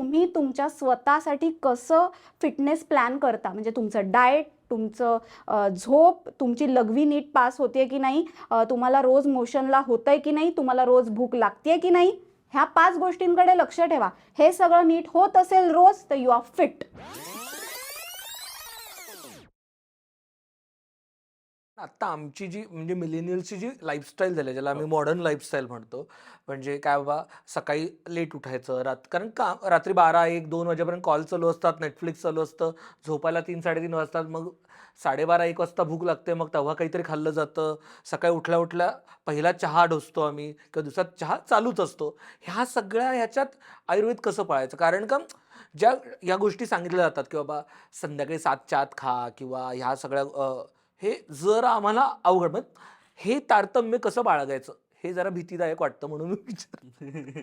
तुम्ही तुमच्या स्वतःसाठी कसं फिटनेस प्लॅन करता? म्हणजे तुमचं डाएट तुमचं झोप तुमची लघवी नीट पास होते की नाही? तुम्हाला रोज मोशनला होतंय की नाही? तुम्हाला रोज भूक लागते की नाही? ह्या पाच गोष्टींकडे लक्ष ठेवा. हे सगळं नीट होत असेल रोज तर यू आर फिट आता आमची जी म्हणजे मिलेनियलची जी लाईफस्टाईल झाली आहे, ज्याला आम्ही मॉडर्न लाईफस्टाईल म्हणतो म्हणजे काय बाबा सकाळी लेट उठायचं रात कारण का रात्री बारा एक दोन वाजेपर्यंत कॉल चालू असतात नेटफ्लिक्स चालू असतं झोपायला तीन साडेतीन वाजतात मग साडेबारा एक वाजता भूक लागते मग तेव्हा काहीतरी खाल्लं जातं. सकाळी उठल्या उठल्या पहिला चहा ढोसतो आम्ही किंवा दुसरा चहा चालूच असतो. ह्या सगळ्या ह्याच्यात आयुर्वेद कसं पाळायचं? कारण का ज्या या गोष्टी सांगितल्या जातात की बाबा संध्याकाळी सातच्या आत खा किंवा ह्या सगळ्या हे जर आम्हाला अवघड मग हे तारतम्य कसं बाळगायचं? हे जरा भीतीदायक वाटतं म्हणून मी विचार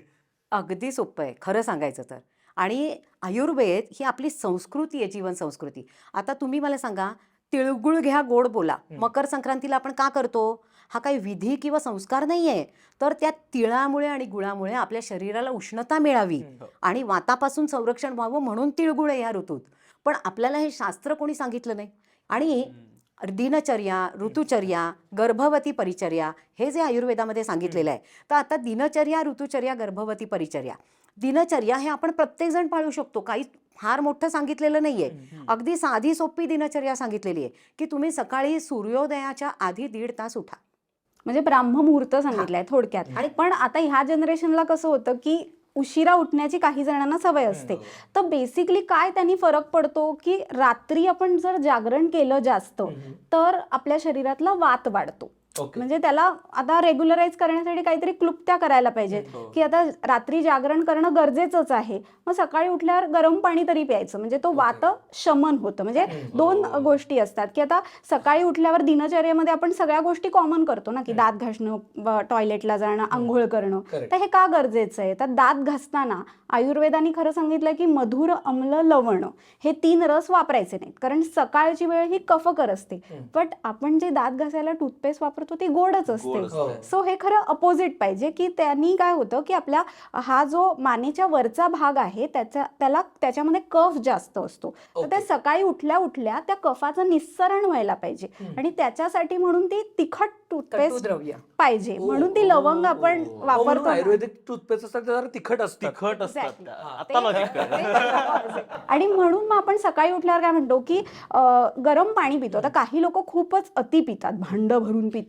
अगदी सोपं आहे खरं सांगायचं तर. आणि आयुर्वेद ही आपली संस्कृती आहे जीवन संस्कृती. आता तुम्ही मला सांगा तिळगुळ घ्या गोड बोला. हं. मकर संक्रांतीला आपण का करतो? हा काही विधी किंवा संस्कार नाही आहे तर त्या तिळामुळे आणि गुळामुळे आपल्या शरीराला उष्णता मिळावी. आणि वातापासून संरक्षण व्हावं म्हणून तिळगुळ आहे या ऋतूत. पण आपल्याला हे शास्त्र कोणी सांगितलं नाही? आणि दिनचर्या ऋतुचर्या गर्भवती परिचर्या हे जे आयुर्वेदामध्ये सांगितलेलं आहे. तर आता दिनचर्या ऋतुचर्या गर्भवती परिचर्या. दिनचर्या हे आपण प्रत्येकजण पाळू शकतो. काही फार मोठं सांगितलेलं नाही आहे अगदी साधी सोपी दिनचर्या सांगितलेली आहे की तुम्ही सकाळी सूर्योदयाच्या आधी दीड तास उठा. म्हणजे ब्राह्ममुहूर्त सांगितलाय थोडक्यात. आणि- पण आता ह्या जनरेशनला कसं होतं की उशिरा उठण्याची काही जणांना सवय असते. तर बेसिकली काय त्यांनी फरक पडतो की रात्री आपण जर जागरण केलं जास्त तर आपल्या शरीरातला वात वाढतो. म्हणजे त्याला आता रेग्युलराईज करण्यासाठी काहीतरी क्लुप्त्या करायला पाहिजेत. हो. की आता रात्री जागरण करणं गरजेचंच आहे. मग सकाळी उठल्यावर गरम पाणी तरी प्यायचं. म्हणजे तो वात शमन होतं. म्हणजे दोन गोष्टी असतात. की आता सकाळी उठल्यावर दिनचर्येमध्ये आपण सगळ्या गोष्टी कॉमन करतो ना की दात घासणं टॉयलेटला जाणं आंघोळ करणं. तर हे का गरजेचं आहे? तर दात घासताना आयुर्वेदाने खरं सांगितलं की मधुर अम्ल लवण हे तीन रस वापरायचे नाहीत. कारण सकाळची वेळ ही कफकर असते. बट आपण जे दात घासायला टूथपेस्ट वापरतो ती गोडच असते. हो. सो हे खरं अपोजिट पाहिजे की त्यांनी काय होतं की आपल्या हा जो मानेच्या वरचा भाग आहे त्याचा त्याला त्याच्यामध्ये कफ जास्त असतो. तर ते ओके. सकाळी उठल्या उठल्या त्या कफाचं निस्सरण व्हायला पाहिजे. आणि त्याच्यासाठी म्हणून ती तिखट टूथपेस्ट द्रव्य. पाहिजे. म्हणून ती लवंग आपण हो, वापरतो. आयुर्वेदिक टूथपेस्ट असतात तिखट असतात. तिखट असतात. त्या. आणि म्हणून मग आपण सकाळी उठल्यावर काय म्हणतो की गरम पाणी पितो. तर काही लोक खूपच अति पितात. भांड भरून पितात.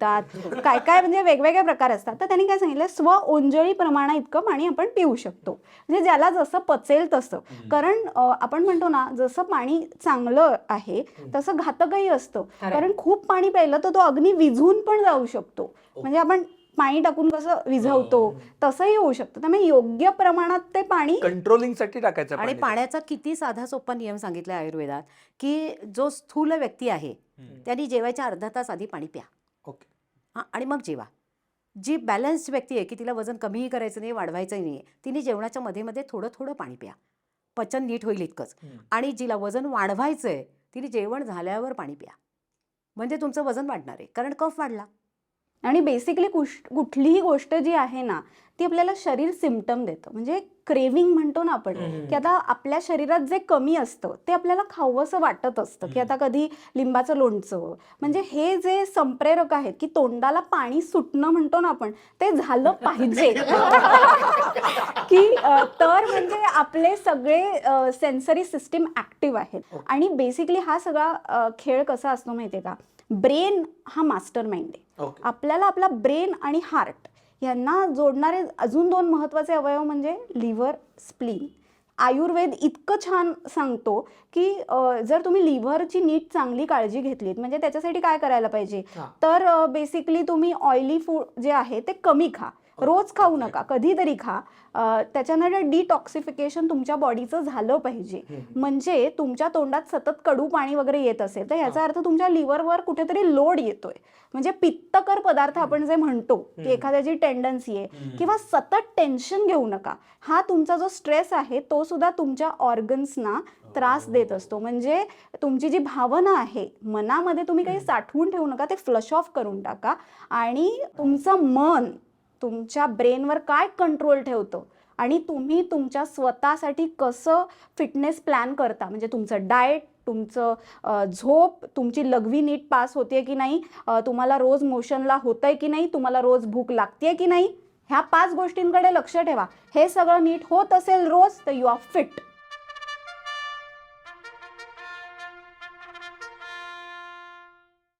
काय काय म्हणजे वेगवेगळे प्रकार असतात. तर त्यांनी काय सांगितलं स्व ओंजळी प्रमाणा इतकं पाणी आपण पिऊ शकतो. म्हणजे ज्याला जसं पचेल तसं. कारण आपण म्हणतो ना जसं पाणी चांगलं आहे तसं घातकही असतं. कारण खूप पाणी प्यायलं तर तो अग्नी विझून पण जाऊ शकतो. म्हणजे आपण पाणी टाकून कसं विझवतो तसंही होऊ शकतं. त्यामुळे योग्य प्रमाणात ते पाणी कंट्रोलिंगसाठी टाकायचं आणि पाणी. पाण्याचा किती साधा सोपा नियम सांगितला आयुर्वेदात की जो स्थूल व्यक्ती आहे त्यांनी जेवायच्या अर्धा तास आधी पाणी प्या. ओके. हां आणि मग जेवा. जी बॅलन्स्ड व्यक्ती आहे की तिला वजन कमीही करायचं नाही वाढवायचंही नाही तिने जेवणाच्या मध्ये मध्ये थोडं थोडं पाणी प्या. पचन नीट होईल इतकंच. आणि जिला वजन वाढवायचं आहे तिने जेवण झाल्यावर पाणी प्या. म्हणजे तुमचं वजन वाढणार आहे कारण कफ वाढला. आणि बेसिकली कुठलीही गोष्ट जी आहे ना ती आपल्याला शरीर सिमटम देतं. म्हणजे क्रेविंग म्हणतो ना आपण. की आता आपल्या शरीरात जे कमी असतं ते आपल्याला खावंसं वाटत असतं. की आता कधी लिंबाचं लोणचं म्हणजे हे जे संप्रेरक आहेत की तोंडाला पाणी सुटणं म्हणतो ना आपण ते झालं पाहिजे. की तर म्हणजे आपले सगळे सेन्सरी सिस्टीम ऍक्टिव्ह आहेत. आणि बेसिकली हा सगळा खेळ कसा असतो माहितीये का? ब्रेन हा मास्टर माइंड आहे. आपल्याला आपला ब्रेन आणि हार्ट यांना जोडणारे अजून दोन महत्त्वाचे अवयव म्हणजे लिव्हर स्प्लीन. आयुर्वेद इतकं छान सांगतो की जर तुम्ही लिव्हरची नीट चांगली काळजी घेतलीत म्हणजे त्याच्यासाठी काय करायला पाहिजे. तर बेसिकली तुम्ही ऑइली फूड जे आहे ते कमी खा. रोज खाऊ नका कधीतरी खा. अ, त्याच्यानं डिटॉक्सिफिकेशन तुमच्या बॉडीचं झालं पाहिजे. म्हणजे तुमच्या तोंडात सतत कडू पाणी वगैरे येत असेल तर ह्याचा अर्थ तुमच्या लिव्हरवर कुठेतरी लोड येतोय. म्हणजे पित्तकर पदार्थ आपण जे म्हणतो की एखाद्याची टेंडन्सी आहे किंवा सतत टेन्शन घेऊ नका. हा तुमचा जो स्ट्रेस आहे तो सुद्धा तुमच्या ऑर्गन्सना त्रास देत असतो. म्हणजे तुमची जी भावना आहे मनामध्ये तुम्ही काही साठवून ठेवू नका ते फ्लश ऑफ करून टाका. आणि तुमचं मन तुमच्या ब्रेनवर काय कंट्रोल ठेवतं? आणि तुम्ही तुमच्या स्वतःसाठी कसं फिटनेस प्लॅन करता? म्हणजे तुमचं डाएट तुमचं झोप तुमची लघवी नीट पास होते की नाही? तुम्हाला रोज मोशनला होतंय की नाही? तुम्हाला रोज भूक लागते की नाही? ह्या पाच गोष्टींकडे लक्ष ठेवा. हे सगळं नीट होत असेल रोज तर यू आर फिट